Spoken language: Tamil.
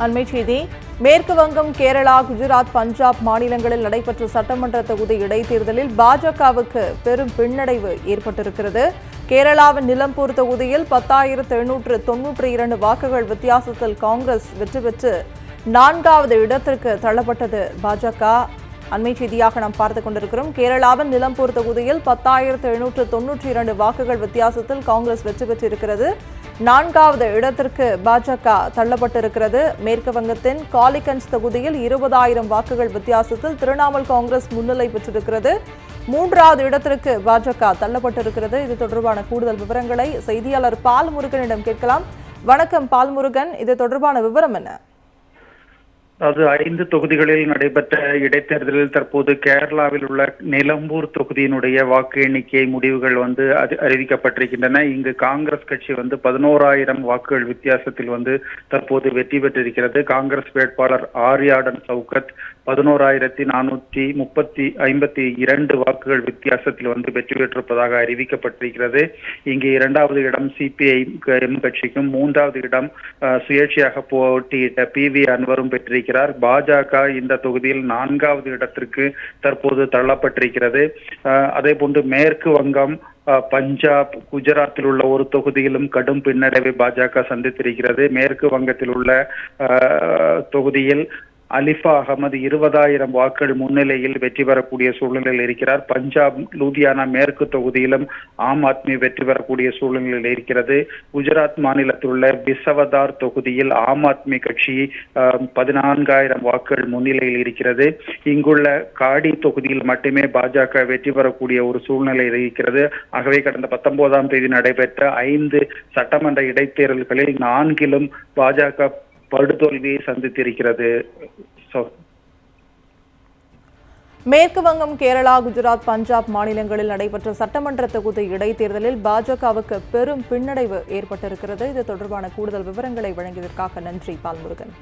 அண்மை செய்தி. மேற்கு வங்கம் கேரளா குஜராத் பஞ்சாப் மாநிலங்களில் நடைபெற்ற சட்டமன்ற தொகுதி இடைத்தேர்தலில் பாஜகவுக்கு பெரும் பின்னடைவு ஏற்பட்டிருக்கிறது. கேரளாவின் நிலம்பூர் தொகுதியில் பத்தாயிரத்து எழுநூற்று தொன்னூற்றி இரண்டு வாக்குகள் வித்தியாசத்தில் காங்கிரஸ் வெற்றி பெற்று நான்காவது இடத்திற்கு தள்ளப்பட்டது பாஜக. அண்மை செய்தியாக நாம் பார்த்துக் கொண்டிருக்கிறோம். கேரளாவின் நிலம்பூர் தொகுதியில் பத்தாயிரத்து எழுநூற்று தொன்னூற்றி இரண்டு வாக்குகள் வித்தியாசத்தில் காங்கிரஸ் வெற்றி பெற்றிருக்கிறது. நான்காவது இடத்திற்கு பாஜக தள்ளப்பட்டிருக்கிறது. மேற்கு வங்கத்தின் காலிகஞ்ச் தொகுதியில் இருபதாயிரம் வாக்குகள் வித்தியாசத்தில் திரிணாமுல் காங்கிரஸ் முன்னிலை பெற்றிருக்கிறது. மூன்றாவது இடத்திற்கு பாஜக தள்ளப்பட்டிருக்கிறது. இது தொடர்பான கூடுதல் விவரங்களை செய்தியாளர் பால்முருகனிடம் கேட்கலாம். வணக்கம் பால்முருகன் இது தொடர்பான விவரம் என்ன? அது ஐந்து தொகுதிகளில் நடைபெற்ற இடைத்தேர்தலில் தற்போது கேரளாவில் உள்ள நிலம்பூர் தொகுதியினுடைய வாக்கு எண்ணிக்கை முடிவுகள் வந்து அறிவிக்கப்பட்டிருக்கின்றன. இங்கு காங்கிரஸ் கட்சி வந்து பதினோராயிரம் வாக்குகள் வித்தியாசத்தில் வந்து தற்போது வெற்றி பெற்றிருக்கிறது. காங்கிரஸ் வேட்பாளர் ஆர்யாடன் சவுகத் பதினோராயிரத்தி நானூற்றி முப்பத்தி ஐம்பத்தி இரண்டு வாக்குகள் வித்தியாசத்தில் வந்து வெற்றி பெற்றிருப்பதாக அறிவிக்கப்பட்டிருக்கிறது. இங்கு இரண்டாவது இடம் சிபிஐ எம் கட்சிக்கும் மூன்றாவது இடம் சுயேட்சையாக போட்டியிட்ட பி வி அன்வரும் பெற்றிருக்கிறார் பாஜக இந்த தொகுதியில் நான்காவது இடத்திற்கு தற்போது தள்ளப்பட்டிருக்கிறது. அதே போன்று மேற்கு வங்கம் அஹ், பஞ்சாப் குஜராத்தில் உள்ள ஒரு தொகுதியிலும் கடும் பின்னடைவை பாஜக சந்தித்திருக்கிறது. மேற்கு வங்கத்தில் உள்ள தொகுதியில் அலிஃபா அகமது இருபதாயிரம் வாக்குகள் முன்னிலையில் வெற்றி பெறக்கூடிய சூழ்நிலையில் இருக்கிறார். பஞ்சாப் லூதியானா மேற்கு தொகுதியிலும் ஆம் ஆத்மி வெற்றி பெறக்கூடிய சூழ்நிலையில் இருக்கிறது. குஜராத் மாநிலத்தில் உள்ள பிசவதார் தொகுதியில் ஆம் ஆத்மி கட்சி பதினான்காயிரம் வாக்குகள் முன்னிலையில் இருக்கிறது. இங்குள்ள காடி தொகுதியில் மட்டுமே பாஜக வெற்றி பெறக்கூடிய ஒரு சூழ்நிலை இருக்கிறது. ஆகவே கடந்த பத்தொன்பதாம் தேதி நடைபெற்ற ஐந்து சட்டமன்ற இடைத்தேர்தல்களில் நான்கிலும் பாஜக படுதோல்வியை சந்தித்திருக்கிறது. மேற்கு வங்கம் கேரளா குஜராத் பஞ்சாப் மாநிலங்களில் நடைபெற்ற சட்டமன்ற தொகுதி இடைத்தேர்தலில் பாஜகவுக்கு பெரும் பின்னடைவு ஏற்பட்டிருக்கிறது. இது தொடர்பான கூடுதல் விவரங்களை வழங்கியதற்காக நன்றி பால்முருகன்.